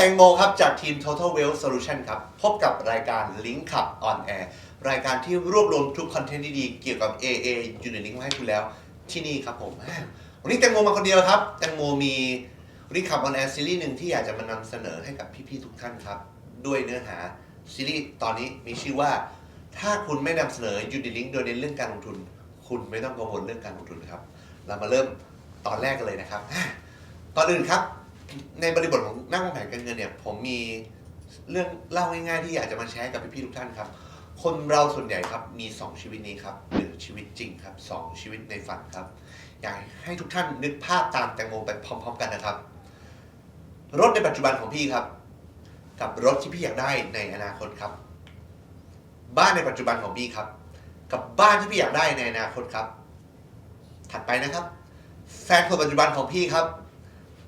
แตงโมครับจากทีม Total Wealth Solution ครับ พบกับรายการ Link ขับ On Air รายการที่รวบรวมทุกคอนเทนต์ดีๆ เกี่ยวกับ AA อยู่ในลิงก์มาให้คุณแล้วที่นี่ครับผม วันนี้แตงโมมาคนเดียวครับ แตงโมมี Link ขับ On Air ซีรีส์หนึ่งที่อยากจะมานำเสนอให้กับพี่ๆทุกท่านครับ ด้วยเนื้อหาซีรีส์ตอนนี้มีชื่อว่า ถ้าคุณไม่นำเสนอยูนิลิงโดยเน้นเรื่องการลงทุน คุณไม่ต้องกังวลเรื่องการลงทุนครับ เรามาเริ่มตอนแรกกันเลยนะครับก่อนอื่นครับ ในบริบทของนักวางแผนการเงินเนี่ย ผมมีเรื่องเล่าง่ายๆที่อยากจะมาแชร์กับพี่ๆทุกท่านครับ คนเราส่วนใหญ่ครับมี 2 ชีวิตนี้ครับหนึ่งชีวิตจริงครับสองชีวิตในฝันครับ อยากให้ทุกท่านนึกภาพตามแตงโมไปพร้อม ๆ กันนะครับ รถในปัจจุบันของพี่ครับ กับรถที่พี่อยากได้ในอนาคตครับ บ้านในปัจจุบันของพี่ครับ กับบ้านที่พี่อยากได้ในอนาคตครับ ถัดไปนะครับ แฟนคนปัจจุบันของพี่ครับ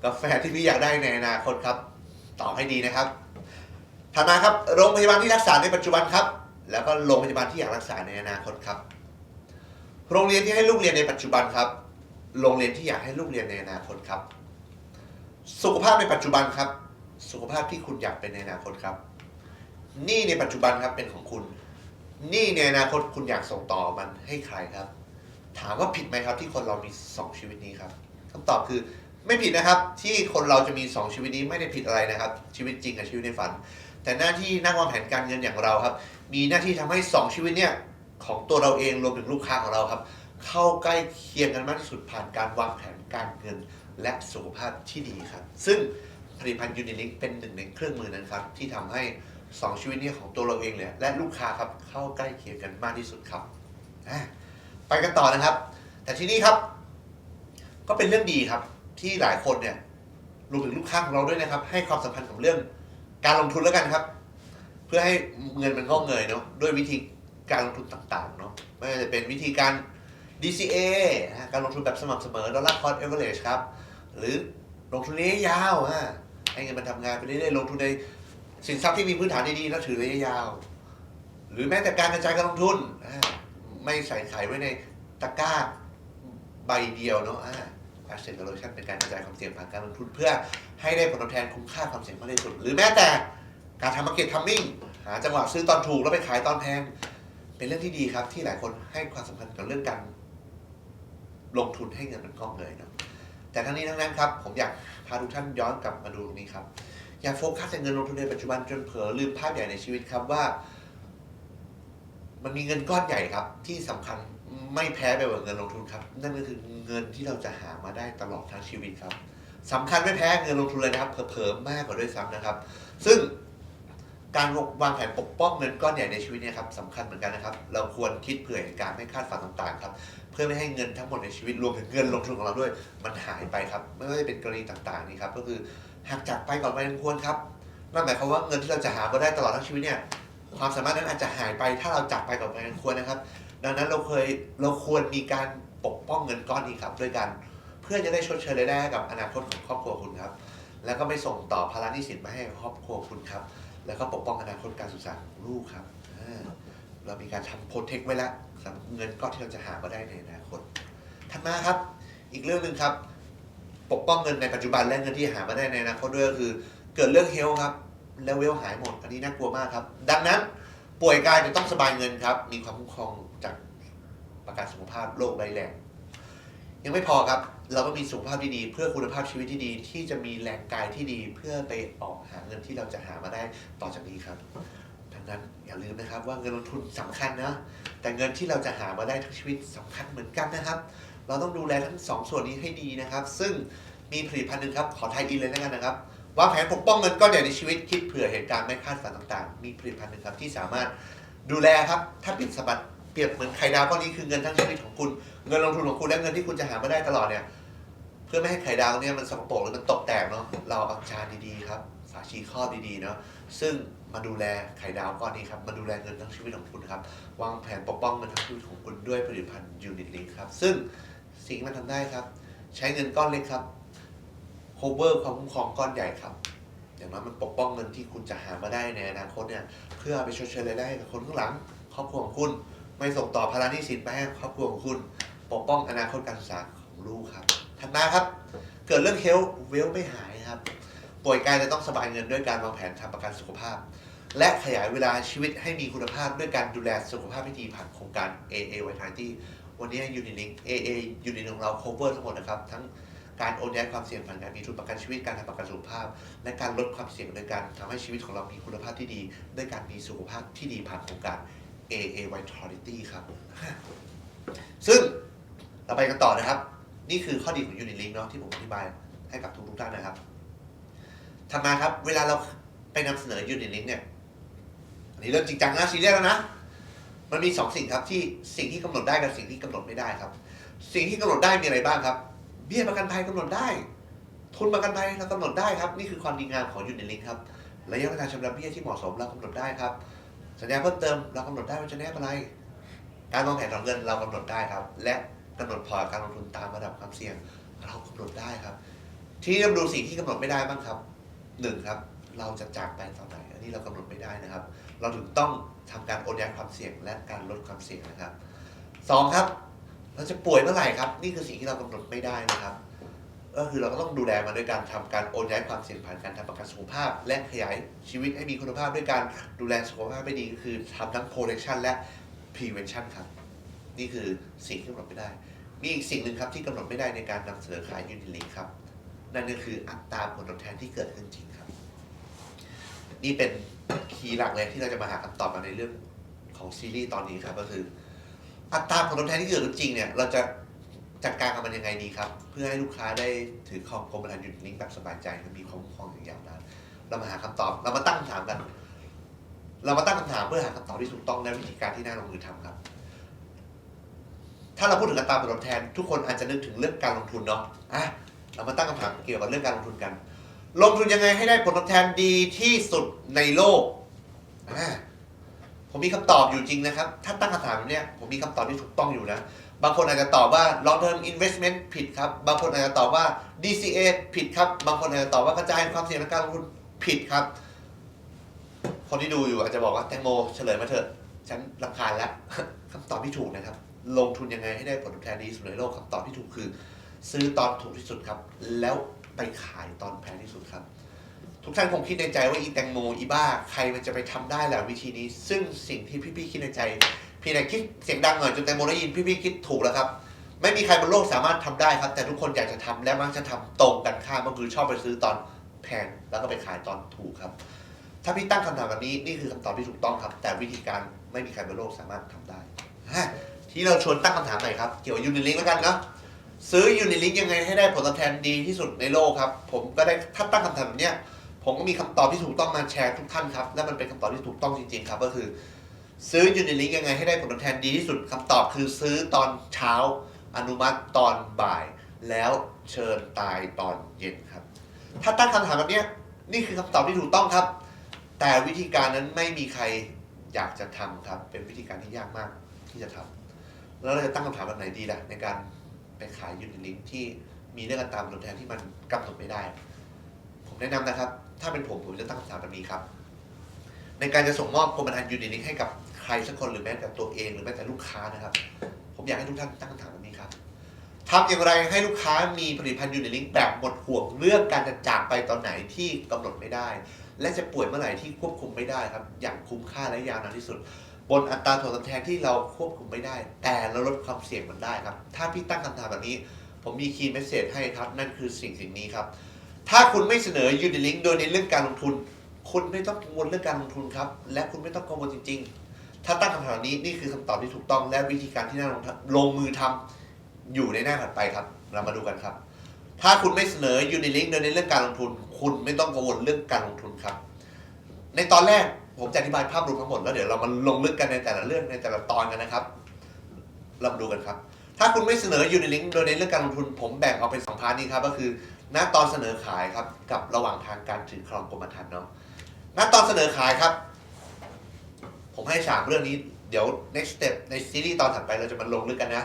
กับแฟที่พี่อยากได้ในอนาคตครับตอบให้ดีนะครับถัดมาครับโรงพยาบาลที่รักษาในปัจจุบันครับ แล้วก็โรงพยาบาลที่อยากรักษาในอนาคตครับ โรงเรียนที่ให้ลูกเรียนในปัจจุบันครับ โรงเรียนที่อยากให้ลูกเรียนในอนาคตครับ สุขภาพในปัจจุบันครับ สุขภาพที่คุณอยากเป็นในอนาคตครับนี้ในปัจจุบันครับเป็นของคุณ นี้ในอนาคตคุณอยากส่งต่อมันให้ใครครับ ถามว่าผิดไหมครับที่คนเรามีสองชีวิตนี้ครับคำตอบคือ ไม่ผิดนะครับที่คนเราจะมีสองชีวิตนี้ไม่ได้ผิดอะไรนะครับ ชีวิตจริงกับชีวิตในฝัน แต่หน้าที่นักวางแผนการเงินอย่างเราครับ มีหน้าที่ทำให้สองชีวิตเนี่ยของตัวเราเองรวมถึงลูกค้าของเราครับ เข้าใกล้เคียงกันมากที่สุดผ่านการวางแผนการเงิน และสุขภาพที่ดีครับ ซึ่งผลิตภัณฑ์ยูนิลิงเป็นหนึ่งในเครื่องมือนั้นครับที่ทำให้สองชีวิตเนี้ของตัวเราเองเลยและลูกค้าครับเข้าใกล้เคียงกันมากที่สุดครับไปกันต่อนะครับ แต่ที่นี่ครับ ก็เป็นเรื่องดีครับ ที่หลายคนเนี่ยรวมถึงลูกค้าของเราด้วยนะครับ ให้ความสำคัญกับเรื่องการลงทุนแล้วกันครับ เพื่อให้เงินมันงอกเงยเนาะด้วยวิธีการลงทุนต่างๆเนาะไม่ว่าจะเป็นวิธีการ DCA นะการลงทุนแบบสม่ำเสมอ dollar cost average ครับ หรือลงทุนระยะยาวฮะให้เงินมันทำงานไปเรื่อยๆลงทุนในสินทรัพย์ที่มีพื้นฐานดีๆแล้วถือระยะยาว หรือแม้แต่การกระจายการลงทุน ไม่ใส่ไข่ไว้ในตะกร้าใบเดียวเนาะ asset allocation เป็นการกระจายความเสี่ยงผ่านการลงทุนเพื่อให้ได้ผลตอบแทนคุ้มค่าความเสี่ยงมากที่สุด หรือแม้แต่การทำ market timing หาจังหวะซื้อตอนถูกแล้วไปขายตอนแพง เป็นเรื่องที่ดีครับ ที่หลายคนให้ความสำคัญกับเรื่องการลงทุนให้เงินมันงอกเงยเนาะแต่ทั้งนี้ทั้งนั้นครับ ผมอยากพาทุกท่านย้อนกลับมาดูตรงนี้ครับ อย่าโฟกัสแต่เงินลงทุนในปัจจุบันจนเผลอลืมภาพใหญ่ในชีวิตครับว่า มันมีเงินก้อนใหญ่ครับ ที่สำคัญ ไม่แพ้ไปกว่าเงินลงทุนครับ นั่นก็คือเงินที่เราจะหามาได้ตลอดทั้งชีวิตครับสำคัญไม่แพ้เงินลงทุนเลยนะครับเผลอๆมากกว่าด้วยซ้ำนะครับ ซึ่งการวางแผนปกป้องเงินก้อนใหญ่ในชีวิตเนี่ยครับสำคัญเหมือนกันนะครับ เราควรคิดเผื่อเหตุการณ์ไม่คาดฝันต่างๆครับเพื่อไม่ให้เงินทั้งหมดในชีวิตรวมถึงเงินลงทุนของเราด้วย มันหายไปครับไม่ว่าจะเป็นกรณีต่างๆนี่ครับก็คือหากจากไปก่อนไปอันควรครับนั่นหมายความว่าเงินที่เราจะหามาได้ตลอดทั้งชีวิตเนี่ยความสามารถนั้นอาจจะหายไปถ้าเราจากไปก่อนไปอันควรนะครับ ดังนั้นเราเคยเราควรมีการปกป้องเงินก้อนนี้ครับด้วยกัน เพื่อจะได้ชดเชยรายได้ให้กับอนาคตของครอบครัวคุณครับ แล้วก็ไม่ส่งต่อภาระหนี้สินมาให้ครอบครัวคุณครับ แล้วก็ปกป้องอนาคตการศึกษาของลูกครับอ่าเรามีการทำโปรเทคไว้แล้วสำหรับเงินก้อนที่เราจะหามาได้ในอนาคตถัดมาครับ อีกเรื่องหนึ่งครับ ปกป้องเงินในปัจจุบันและเงินที่หามาได้ในอนาคตด้วยก็คือ เกิดเรื่องเฮลท์ครับ แล้วเวลหายหมด อันนี้น่ากลัวมากครับ ดังนั้นป่วยกายจะต้องสบายเงินครับ มีความคุ้มครอง ประกันสุขภาพโรคร้ายแรงยังไม่พอครับ เราก็มีสุขภาพที่ดี เพื่อคุณภาพชีวิตที่ดี ที่จะมีแรงกายที่ดี เพื่อไปออกหาเงินที่เราจะหามาได้ต่อจากนี้ครับดังนั้นอย่าลืมนะครับว่าเงินลงทุนสำคัญนะแต่เงินที่เราจะหามาได้ทั้งชีวิตสำคัญเหมือนกันนะครับ เราต้องดูแลทั้งสองส่วนนี้ให้ดีนะครับ ซึ่งมีผลิตภัณฑ์หนึ่งครับขอไทยอินเลยแล้วกันนะครับวางแผนปกป้องเงินก้อนใหญ่ในชีวิตคิดเผื่อเหตุการณ์ไม่คาดฝันต่างๆ มีผลิตภัณฑ์หนึ่งครับที่สามารถดูแลครับถ้าเปรียบสมบัติ เปรียบเหมือนไข่ดาวก้อนนี้คือเงินทั้งชีวิตของคุณ เงินลงทุนของคุณและเงินที่คุณจะหามาได้ตลอดเนี่ย เพื่อไม่ให้ไข่ดาวเนี่ยมันสกปรกหรือมันตกแตกเนาะเราเอาจานดีๆครับฝาชีครอบดีๆเนาะซึ่งมาดูแลไข่ดาวก้อนนี้ครับมาดูแลเงินทั้งชีวิตของคุณครับวางแผนปกป้องเงินทั้งชีวิตของคุณด้วยผลิตภัณฑ์ยูนิตลิงครับซึ่งสิ่งที่มันทำได้ครับ ใช้เงินก้อนเล็กครับ cover ความคุ้มครองก้อนใหญ่ครับอย่างน้อยมันปกป้องเงินที่คุณจะหามาได้ในอนาคตเนี่ยเพื่อไปชดเชยรายได้ให้กับคนข้างหลังครอบครัวของคุณ ไม่ส่งต่อภาระหนี้สินไปให้ครอบครัวของคุณ ปกป้องอนาคตการศึกษาของลูกครับถัดมาครับ เกิดเรื่องเฮลเวลไม่หายครับ ป่วยกายจะต้องสบายเงินด้วยการวางแผนทำประกันสุขภาพ และขยายเวลาชีวิตให้มีคุณภาพด้วยการดูแลสุขภาพที่ดีผ่านโครงการ AA Vitality วันนี้ Unilink AA Unilink ของเรา cover ทั้งหมดนะครับ ทั้งการโอนย้ายความเสี่ยงผ่านการมีทุนประกันชีวิตการทำประกันสุขภาพ และการลดความเสี่ยงโดยการทำให้ชีวิตของเรามีคุณภาพที่ดี ด้วยการมีสุขภาพที่ดีผ่านโครงการ AA Vitality ครับ ซึ่งเราไปกันต่อนะครับ นี่คือข้อดีของ Unilink เนาะที่ผมอธิบายให้กับทุกๆท่านนะครับทำมาครับ เวลาเราไปนำเสนอ Unilink เนี่ย อันนี้เริ่มจริงจังนะซีเรียสแล้วนะ มันมีสองสิ่งครับที่สิ่งที่กำหนดได้กับสิ่งที่กำหนดไม่ได้ครับ สิ่งที่กำหนดได้มีอะไรบ้างครับ เบี้ยประกันภัยกำหนดได้ ทุนประกันภัยเรากำหนดได้ครับ นี่คือความดีงามของยูนิลิงครับ ระยะเวลาชำระเบี้ยที่เหมาะสมเรากำหนดได้ครับ สัญญาเพิ่มเติมเรากำหนดได้ว่าจะแนบอะไร การวางแผนของเงินเรากำหนดได้ครับ และกำหนดพอร์ตการลงทุนตามระดับความเสี่ยง เรากำหนดได้ครับ ที่เราดูสิ่งที่กำหนดไม่ได้บ้างครับหนึ่งครับ เราจะจากไปตอนไหนอันนี้เรากำหนดไม่ได้นะครับ เราถึงต้องทำการโอนย้ายความเสี่ยง และการลดความเสี่ยงนะครับสองครับ เราจะป่วยเมื่อไหร่ครับ นี่คือสิ่งที่เรากำหนดไม่ได้นะครับ ก็คือเราก็ต้องดูแลมันด้วยการทำการโอนย้ายความเสี่ยงผ่านการทำประกันสุขภาพ และขยายชีวิตให้มีคุณภาพด้วยการดูแลสุขภาพให้ดีก็คือทำทั้ง protection และ prevention ครับ นี่คือสิ่งที่กำหนดไม่ได้ มีอีกสิ่งหนึ่งครับที่กำหนดไม่ได้ในการนำเสนอขายยูนิลิงครับ นั่นก็คืออัตราผลตอบแทนที่เกิดขึ้นจริงครับ นี่เป็นคีย์หลักเลยที่เราจะมาหาคำตอบกันในเรื่องของซีรีส์ตอนนี้ครับก็คือ อัตราผลตอบแทนที่เกิดขึ้นจริงเนี่ยเราจะ จัดการกับมันยังไงดีครับ เพื่อให้ลูกค้าได้ถือครองกรมธรรม์ยูนิลิงแบบสบายใจและมีความคุ้มครองอย่างยาวนานเรามาหาคำตอบ เรามาตั้งคำถามกัน เรามาตั้งคำถามเพื่อหาคำตอบที่ถูกต้องและวิธีการที่น่าลงมือทำครับ ถ้าเราพูดถึงอัตราผลตอบแทน ทุกคนอาจจะนึกถึงเรื่องการลงทุนเนาะอะเรามาตั้งคำถามเกี่ยวกับเรื่องการลงทุนกัน ลงทุนยังไงให้ได้ผลตอบแทนดีที่สุดในโลกอ่าผมมีคำตอบอยู่จริงนะครับ ถ้าตั้งคำถามเนี้ยผมมีคำตอบที่ถูกต้องอยู่นะ บางคนอาจจะตอบว่า long term investment ผิดครับ บางคนอาจจะตอบว่า DCA ผิดครับ บางคนอาจจะตอบว่ากระจายความเสี่ยงในการลงทุนผิดครับ คนที่ดูอยู่อาจจะบอกว่าแตงโมเฉลยมาเถอะ ฉันรำคาญแล้วคำตอบที่ถูกนะครับ ลงทุนยังไงให้ได้ผลตอบแทนดีสุดในโลกคำตอบที่ถูกคือ ซื้อตอนถูกที่สุดครับ แล้วไปขายตอนแพงที่สุดครับ ทุกท่านคงคิดในใจว่าอีแตงโมอีบ้า ใครมันจะไปทำได้แหละวิธีนี้ ซึ่งสิ่งที่พี่ๆคิดในใจ พี่ไหนคิดเสียงดังหน่อยจนแตงโมได้ยินพี่ๆคิดถูกแล้วครับ ไม่มีใครบนโลกสามารถทำได้ครับ แต่ทุกคนอยากจะทำและมักจะทำตรงกันข้ามก็คือชอบไปซื้อตอนแพงแล้วก็ไปขายตอนถูกครับ ถ้าพี่ตั้งคำถามแบบนี้นี่คือคำตอบที่ถูกต้องครับ แต่วิธีการไม่มีใครบนโลกสามารถทำได้ที่เราชวนตั้งคำถามหม่อยครับเกี่ยวกับยูนิลิงแล้วกันเนาะซื้อยูนิลิงยังไงให้ได้ผลตอบแทนดีที่สุดในโลกครับ ผมก็ได้ถ้าตั้งคำถามแบบเนี้ยผมก็มีคำตอบที่ถูกต้องมาแชร์ทุกท่านครับ และมันเป็นคำตอบที่ถูกต้องจริงๆครับ ก็คือ ซื้อยูนิลิงยังไงให้ได้ผลตอบแทนดีที่สุดคำตอบคือซื้อตอนเช้าอนุมัติตอนบ่าย แล้วเชิญตายตอนเย็นครับ ถ้าตั้งคำถามแบบนี้นี่คือคำตอบที่ถูกต้องครับ แต่วิธีการนั้นไม่มีใครอยากจะทำครับ เป็นวิธีการที่ยากมากที่จะทำแล้วเราจะตั้งคำถามแบบไหนดีล่ะในการไปขายยูนิลิงที่มีเรื่องตราผลตอบแทนที่มันกำหนดไม่ได้ ผมแนะนำนะครับ ถ้าเป็นผมผมจะตั้งคำถามแบบนี้ครับในการจะส่งมอบกรมธรรม์ยูนิลิงให้กับ ใครสักคนหรือแม้แต่ตัวเองหรือแม้แต่ลูกค้านะครับ ผมอยากให้ทุกท่านตั้งคำถามแบบนี้ครับทำอย่างไรให้ลูกค้ามีผลิตภัณฑ์ยูนิลิงก์แบบหมดห่วงเรื่องการจะจากไปตอนไหนที่กำหนดไม่ได้ และจะป่วยเมื่อไหร่ที่ควบคุมไม่ได้ครับ อย่างคุ้มค่าและยาวนานที่สุด บนอัตราผลตอบแทนที่เราควบคุมไม่ได้ แต่เราลดความเสี่ยงมันได้ครับ ถ้าพี่ตั้งคำถามแบบนี้ ผมมีคีย์เมสเซจให้ครับ นั่นคือสิ่งสิ่งนี้ครับ ถ้าคุณไม่เสนอยูนิลิงโดยในเรื่องการลงทุน คุณไม่ต้องกังวลเรื่องการลงทุนครับ และคุณไม่ต้องกังวลจริง ๆ ถ้าตั้งคำถามนี้นี่คือคำตอบที่ถูกต้องและวิธีการที่น่าลงลงมือทำอยู่ในหน้าถัดไปครับ เรามาดูกันครับ ถ้าคุณไม่เสนอยูนิลิงโดยในเรื่องการลงทุน คุณไม่ต้องกังวลเรื่องการลงทุนครับ ในตอนแรกผมจะอธิบายภาพรวมทั้งหมดแล้วเดี๋ยวเรามาลงลึกกันในแต่ละเรื่องในแต่ละตอนกันนะครับเรามาดูกันครับ ถ้าคุณไม่เสนอยูนิลิงก์โดยในเรื่องการลงทุน ผมแบ่งออกเป็นสองพาร์ทนี้ครับก็คือณตอนเสนอขายครับกับระหว่างทางการถือครองกรมธรรม์เนาะณตอนเสนอขายครับ ผมให้ฉากเรื่องนี้เดี๋ยว next step ในซีรีส์ตอนถัดไปเราจะมาลงลึกกันนะ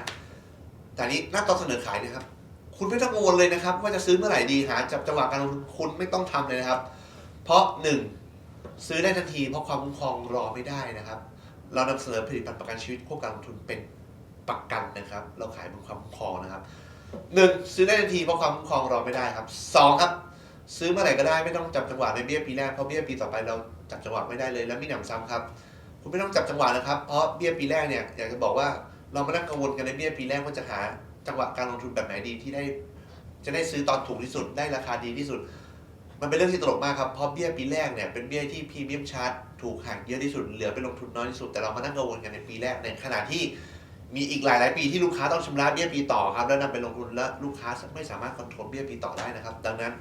แต่นี้ณตอนเสนอขายนะครับ คุณไม่ต้องกังวลเลยนะครับ ว่าจะซื้อเมื่อไหร่ดีหาจับจังหวะการลงทุนคุณไม่ต้องทำเลยนะครับ เพราะหนึ่งซื้อได้ทันที เพราะความคุ้มครองรอไม่ได้นะครับ เรานำเสนอผลิตภัณฑ์ประกันชีวิตควบการลงทุนเป็นประกันนะครับ เราขายบนความคุ้มครองนะครับหนึ่งซื้อได้ทันทีเพราะความคุ้มครองรอไม่ได้ครับสองครับ ซื้อเมื่อไหร่ก็ได้ไม่ต้องจับจังหวะในเบี้ยปีแรกเพราะเบี้ยปีต่อไปเราจับจังหวะไม่ได้เลยและไมีหนำซ้ำครับ คุณไม่ต้องจับจังหวะนะครับ เพราะเบี้ยปีแรกเนี่ยอยากจะบอกว่าเราไม่ต้องกังวลกันในเบี้ยปีแรกว่าจะหาจังหวะการลงทุนแบบไหนดีที่ได้ จะได้ซื้อตอนถูกที่สุดได้ราคาดีที่สุด มันเป็นเรื่องที่ตลกมากครับเพราะเบี้ยปีแรกเนี่ยเป็นเบี้ยที่พรีเมียมชาร์จถูกหักเยอะที่สุดเหลือไปลงทุนน้อยที่สุดแต่เรามานั่งกังวลกันในปีแรกในขณะที่มีอีกหลายหลายปีที่ลูกค้าต้องชำระเบี้ยปีต่อครับแล้วนำไปลงทุนและลูกค้าไม่สามารถคอนโทรลเบี้ยปีต่อได้นะครับ ดังนั้น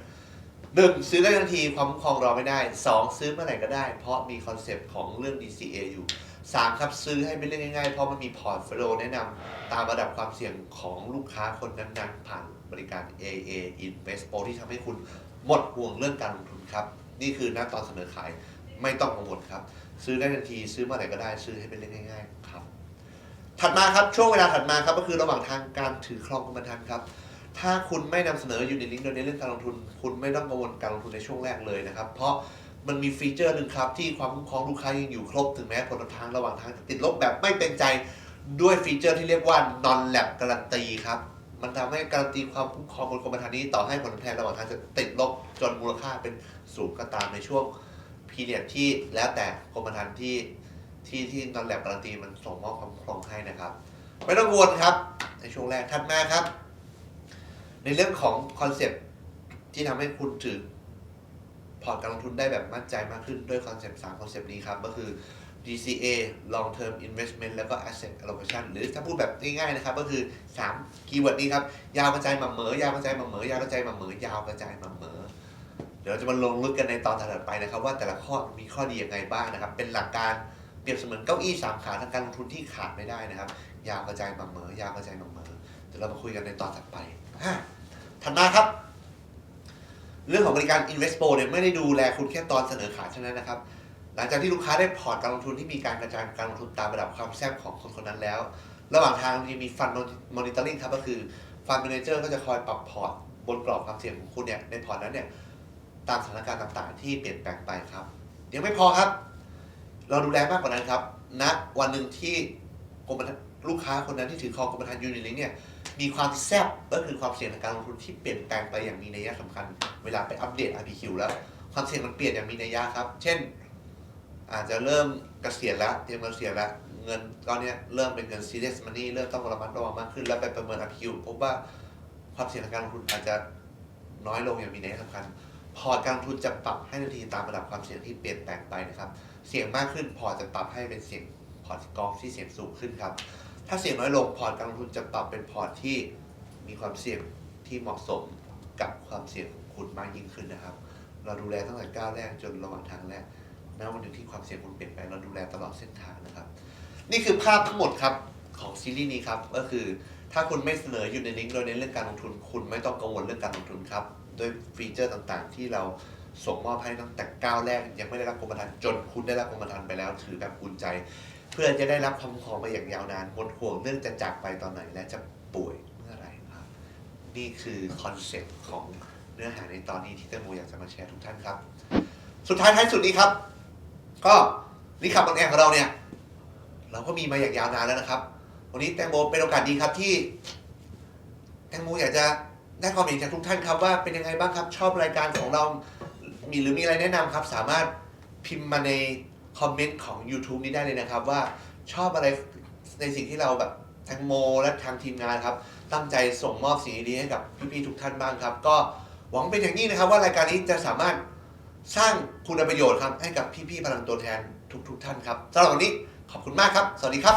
หนึ่งซื้อได้ทันทีความคุ้มครองรอไม่ได้สองซื้อเมื่อไหร่ก็ได้ เพราะมีคอนเซปต์ของเรื่อง DCA อยู่สามครับซื้อให้เป็นเรื่องง่ายๆ เพราะมันมีพอร์ตโฟลิโอแนะนำตามระดับความเสี่ยงของลูกค้าคนนั้นๆ ผ่านบริการ AA Invest Pro ที่ทำให้คุณหมดห่วงเรื่องการลงทุนครับ นี่คือหน้าตอนเสนอขายไม่ต้องกังวลครับ ซื้อได้ทันทีซื้อเมื่อไหร่ก็ได้ซื้อให้เป็นเรื่องง่ายๆครับถัดมาครับช่วงเวลาถัดมาครับก็คือระหว่างทางการถือครองกรมธรรม์ครับ ถ้าคุณไม่นำเสนออยู่ในลิงก์โดยในเรื่องการลงทุน คุณไม่ต้องกังวลการลงทุนในช่วงแรกเลยนะครับ เพราะมันมีฟีเจอร์หนึ่งครับที่ความคุ้มครองลูกค้ายังอยู่ครบถึงแม้ผลทางระหว่างทางจะติดลบแบบไม่เป็นใจด้วยฟีเจอร์ที่เรียกว่า non lab การันตีครับ มันทำให้การันตีความคุ้มครองบนกรมธรรม์นี้ต่อให้ผลตอบแทนระหว่างทางจะติดลบจนมูลค่าเป็นศูนย์ก็ตามในช่วงพีเรียดที่แล้วแต่กรมธรรม์ที่ที่ที่ non lab การันตีมันส่งมอบความคุ้มครองให้นะครับ ไม่ต้องกังวลครับ ในช่วงแรกถัดมาครับ ในเรื่องของคอนเซปต์ที่ทำให้คุณถือพอร์ตการลงทุนได้แบบมั่นใจมากขึ้นด้วยคอนเซปต์3คอนเซปต์นี้ครับ ก็คือ DCA long term investment แล้วก็ asset allocation หรือถ้าพูดแบบง่ายๆนะครับ ก็คือ3คีย์เวิร์ดนี้ครับ ยาวกระจายมาเหมอยาวกระจายมาเหมอยาวกระจายมาเหมอยาวกระจายมาเหมอเดี๋ยวเราจะมาลงลึกกันในตอนถัดไปนะครับ ว่าแต่ละข้อมีข้อดียังไงบ้างนะครับ เป็นหลักการเปรียบเสมือนเก้าอี้สามขาทางการลงทุนที่ขาดไม่ได้นะครับ ยาวกระจายมาเหมอยาวกระจายมาเหมอเดี๋ยวเรามาคุยกันในตอนถัดไปอะ ถัดมาครับ เรื่องของบริการ Investpo เนี่ยไม่ได้ดูแลคุณแค่ตอนเสนอขายเท่านั้นนะครับ หลังจากที่ลูกค้าได้พอร์ตการลงทุนที่มีการกระจายการลงทุนตามระดับความแซ่บของคนคนนั้นแล้ว ระหว่างทางจะมีฟันมอนิเตอร์ลิงครับก็คือฟัน d มนเจอร์ก็จะคอยปรับพอร์ตบนกรอบความเสี่ยงของคุณเนี่ยในพอร์ตนั้นเนี่ยตามสถานการณ์ต่างๆ ที่เปลี่ยนแปลงไปครับ ยังไม่พอครับ เราดูแลมากกว่านั้นครับณวันหนึ่งที่กรมลูกค้าคนนั้นที่ถือครองกรมธรรม์ยูนิลิงเนี่ย มีความแซ่บก็คือความเสี่ยงทางการลงทุนที่เปลี่ยนแปลงไปอย่างมีนัยสำคัญ เวลาไปอัปเดต RPQ แล้ว ความเสี่ยงมันเปลี่ยนอย่างมีนัยยะครับ เช่น อาจจะเริ่มเกษียณแล้วเตรียมเกษียณแล้วเงินก้อนนี้เริ่มเป็นเงิน serious money เริ่มต้องระมัดระวังมากขึ้น แล้วไปประเมิน RPQ พบว่าความเสี่ยงทางการลงทุนอาจจะน้อยลงอย่างมีนัยสำคัญ พอร์ตการลงทุนจะปรับให้ทันทีตามระดับความเสี่ยงที่เปลี่ยนแปลงไปนะครับ เสี่ยงมากขึ้นพอร์ตจะปรับให้เป็นเสี่ยงพอร์ตกองที่เสี่ยงสูงขึ้นครับ ถ้าเสี่ยงน้อยลงพอร์ตการลงทุนจะปรับเป็นพอร์ตที่มีความเสี่ยงที่เหมาะสมกับความเสี่ยงของคุณมากยิ่งขึ้นนะครับ เราดูแลตั้งแต่ก้าวแรกจนระหว่างทางแรกณวันหนึ่งที่ความเสี่ยงคุณเปลี่ยนแปลงเราดูแลตลอดเส้นทางนะครับ นี่คือภาพทั้งหมดครับของซีรีส์นี้ครับก็คือถ้าคุณไม่เสนออยู่ในลิงก์โดยเน้นเรื่องการลงทุน คุณไม่ต้องกังวลเรื่องการลงทุนครับด้วยฟีเจอร์ต่างๆ ที่เราส่งมอบให้ตั้งแต่ก้าวแรกยังไม่ได้รับกรมธรรม์จนคุณได้รับกรมธรรม์ไปแล้ว ถือแบบอุ่นใจ เพื่อจะได้รับความคุ้มครองไปอย่างยาวนานหมดห่วงเรื่องจะจากไปตอนไหนและจะป่วยเมื่อไหร่ครับ นี่คือคอนเซ็ปต์ของเนื้อหาในตอนนี้ที่แตงโมอยากจะมาแชร์ทุกท่านครับ สุดท้ายท้ายสุดนี้ครับ ก็นี่ขับบนแอร์ของเราเนี่ย เราก็มีมาอย่างยาวนานแล้วนะครับ วันนี้แตงโมเป็นโอกาสดีครับที่ แตงโมอยากจะได้ความเห็นจากทุกท่านครับว่าเป็นยังไงบ้างครับ ชอบรายการของเรา มีหรือมีอะไรแนะนำครับ สามารถพิมพ์มาใน คอมเมนต์ของ YouTube นี้ได้เลยนะครับ ว่าชอบอะไรในสิ่งที่เราแบบทั้งโม และทางทีมงานครับ ตั้งใจส่งมอบสิ่งดีๆให้กับพี่ๆทุกท่านบ้างครับ ก็หวังเป็นอย่างยิ่งนะครับ ว่ารายการนี้จะสามารถสร้างคุณประโยชน์ครับให้กับพี่ๆพลังตัวแทนทุก ๆ ท่านครับสำหรับวันนี้ขอบคุณมากครับ สวัสดีครับ